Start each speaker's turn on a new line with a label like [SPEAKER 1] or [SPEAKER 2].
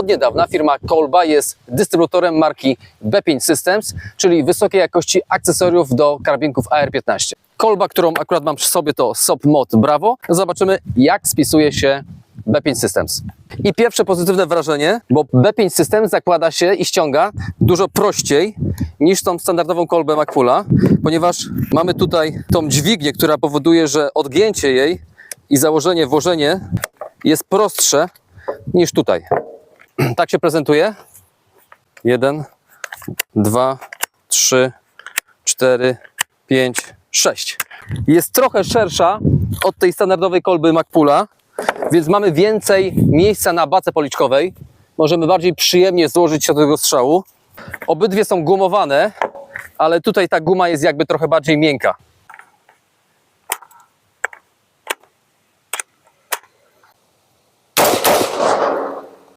[SPEAKER 1] Od niedawna firma Kolba jest dystrybutorem marki B5 Systems, czyli wysokiej jakości akcesoriów do karabinków AR-15. Kolba, którą akurat mam przy sobie to SOP Mod Bravo. Zobaczymy jak spisuje się B5 Systems. I pierwsze pozytywne wrażenie, bo B5 Systems zakłada się i ściąga dużo prościej niż tą standardową kolbę Macfula, ponieważ mamy tutaj tą dźwignię, która powoduje, że odgięcie jej i założenie, włożenie jest prostsze niż tutaj. Tak się prezentuje. Jeden, dwa, trzy, cztery, pięć, sześć. Jest trochę szersza od tej standardowej kolby Macpula, więc mamy więcej miejsca na bace policzkowej. Możemy bardziej przyjemnie złożyć się do tego strzału. Obydwie są gumowane, ale tutaj ta guma jest jakby trochę bardziej miękka.